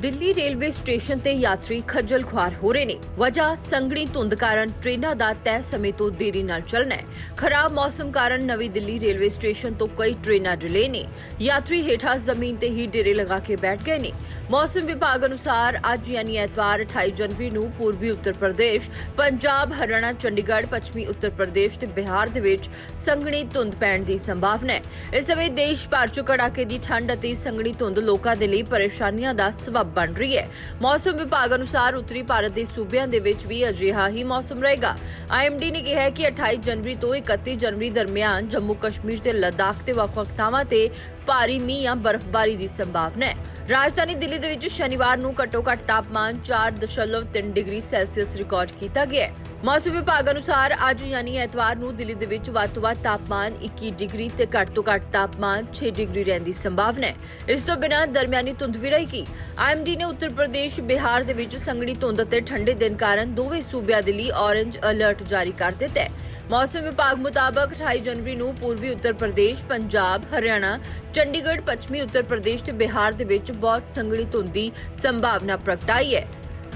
Delhi railway station ਤੇ ਯਾਤਰੀ ਖੱਜਲ ਖੁਆਰ ਹੋ ਰਹੇ ਨੇ। ਵਜ੍ਹਾ ਸੰਘਣੀ ਧੁੰਦ ਕਾਰਨ ਟ੍ਰੇਨਾਂ ਦਾ ਤੈਅ ਸਮੇਂ ਤੋਂ ਦੇਰੀ ਨਾਲ ਚੱਲਣਾ ਹੈ। ਖਰਾਬ ਮੌਸਮ ਕਾਰਨ ਨਵੀਂ ਦਿੱਲੀ ਰੇਲਵੇ ਸਟੇਸ਼ਨ ਤੋਂ ਕਈ ਟ੍ਰੇਨਾਂ ਡਿਲੇ ਨੇ। ਯਾਤਰੀ ਹੇਠਾਂ ਜ਼ਮੀਨ ਤੇ ਹੀ ਡੇਰੇ ਲਗਾ ਕੇ ਬੈਠ ਗਏ ਨੇ। ਮੌਸਮ ਵਿਭਾਗ ਅਨੁਸਾਰ ਅੱਜ ਯਾਨੀ ਐਤਵਾਰ 28 ਜਨਵਰੀ ਨੂੰ ਪੂਰਬੀ ਉੱਤਰ ਪ੍ਰਦੇਸ਼, ਪੰਜਾਬ, ਹਰਿਆਣਾ, ਚੰਡੀਗੜ੍ਹ, ਪੱਛਮੀ ਉੱਤਰ ਪ੍ਰਦੇਸ਼ ਤੇ ਬਿਹਾਰ ਦੇ ਵਿੱਚ ਸੰਘਣੀ ਧੁੰਦ ਪੈਣ ਦੀ ਸੰਭਾਵਨਾ ਹੈ। ਇਸ ਸਮੇਂ ਦੇਸ਼ ਭਰ ਚ ਕੜਾਕੇ ਦੀ ਠੰਡ ਅਤੇ ਸੰਘਣੀ ਧੁੰਦ ਲੋਕਾਂ ਦੇ ਲਈ ਪਰੇਸ਼ਾਨੀਆਂ ਦਾ ਸਬਬ ਬਣ ਰਹੀ ਹੈ ਮੌਸਮ ਵਿਭਾਗ ਅਨੁਸਾਰ ਉੱਤਰੀ ਭਾਰਤ ਦੇ ਸੂਬਿਆਂ ਦੇ ਵਿੱਚ ਵੀ ਅਜਿਹਾ ਹੀ ਮੌਸਮ ਰਹੇਗਾ ਆਈਐਮਡੀ ਨੇ ਕਿਹਾ ਹੈ ਕਿ 28 ਜਨਵਰੀ ਤੋਂ 31 ਜਨਵਰੀ ਦਰਮਿਆਨ ਜੰਮੂ ਕਸ਼ਮੀਰ ਤੇ ਲਦਾਖ ਦੇ ਵੱਖ-ਵੱਖ ਥਾਵਾਂ ਤੇ ਭਾਰੀ ਮੀਂਹ ਜਾਂ ਬਰਫ਼ਬਾਰੀ ਦੀ ਸੰਭਾਵਨਾ ਹੈ। ਰਾਜਧਾਨੀ ਦਿੱਲੀ ਦੇ ਵਿੱਚ ਸ਼ਨੀਵਾਰ ਨੂੰ ਘੱਟੋ-ਘੱਟ ਤਾਪਮਾਨ 4.3 ਡਿਗਰੀ ਸੈਲਸੀਅਸ ਰਿਕਾਰਡ ਕੀਤਾ ਗਿਆ ਹੈ। ਮੌਸਮ ਵਿਭਾਗ ਅਨੁਸਾਰ ਅੱਜ ਯਾਨੀ ਐਤਵਾਰ ਨੂੰ ਦਿੱਲੀ ਦੇ ਵਿੱਚ ਵੱਧ ਤੋਂ ਵੱਧ ਤਾਪਮਾਨ 21 ਡਿਗਰੀ ਤੇ ਘੱਟ ਤੋਂ ਘੱਟ ਤਾਪਮਾਨ 6 ਡਿਗਰੀ ਰਹਿਣ ਦੀ ਸੰਭਾਵਨਾ ਹੈ। ਇਸ ਤੋਂ ਬਿਨਾਂ ਦਰਮਿਆਨੀ ਧੁੰਦ ਵੀ ਰਹੇਗੀ। ਆਈਐਮਡੀ ਨੇ ਉੱਤਰ ਪ੍ਰਦੇਸ਼, ਬਿਹਾਰ ਦੇ ਵਿੱਚ ਸੰਘਣੀ ਧੁੰਦ ਅਤੇ ਠੰਡੇ ਦਿਨ ਕਾਰਨ ਦੋਵੇਂ ਸੂਬਿਆਂ ਦੇ ਲਈ ਔਰੇਂਜ ਅਲਰਟ ਜਾਰੀ ਕਰ ਦਿੱਤਾ ਹੈ। ਮੌਸਮ ਵਿਭਾਗ ਮੁਤਾਬਕ 28 ਜਨਵਰੀ ਨੂੰ ਪੂਰਬੀ ਉੱਤਰ ਪ੍ਰਦੇਸ਼, ਪੰਜਾਬ, ਹਰਿਆਣਾ, ਚੰਡੀਗੜ੍ਹ, ਪੱਛਮੀ ਉੱਤਰ ਪ੍ਰਦੇਸ਼ ਤੇ ਬਿਹਾਰ ਦੇ ਵਿੱਚ ਬਹੁਤ ਸੰਘਣੀ ਧੁੰਦ ਦੀ ਸੰਭਾਵਨਾ ਪ੍ਰਗਟਾਈ ਹੈ।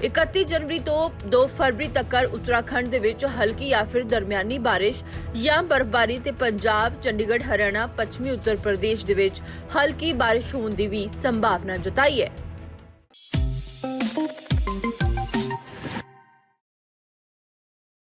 31 ਜਨਵਰੀ ਤੋਂ 2 ਫਰਵਰੀ ਤੱਕ ਉੱਤਰਾਖੰਡ ਦੇ ਵਿੱਚ ਹਲਕੀ ਜਾਂ ਫਿਰ ਦਰਮਿਆਨੀ ਬਾਰਿਸ਼ ਜਾਂ ਬਰਫ਼ਬਾਰੀ ਤੇ ਪੰਜਾਬ, ਚੰਡੀਗੜ੍ਹ, ਹਰਿਆਣਾ, ਪੱਛਮੀ ਉੱਤਰ ਪ੍ਰਦੇਸ਼ ਦੇ ਵਿੱਚ ਹਲਕੀ ਬਾਰਿਸ਼ ਹੋਣ ਦੀ ਵੀ ਸੰਭਾਵਨਾ ਜਤਾਈ ਹੈ।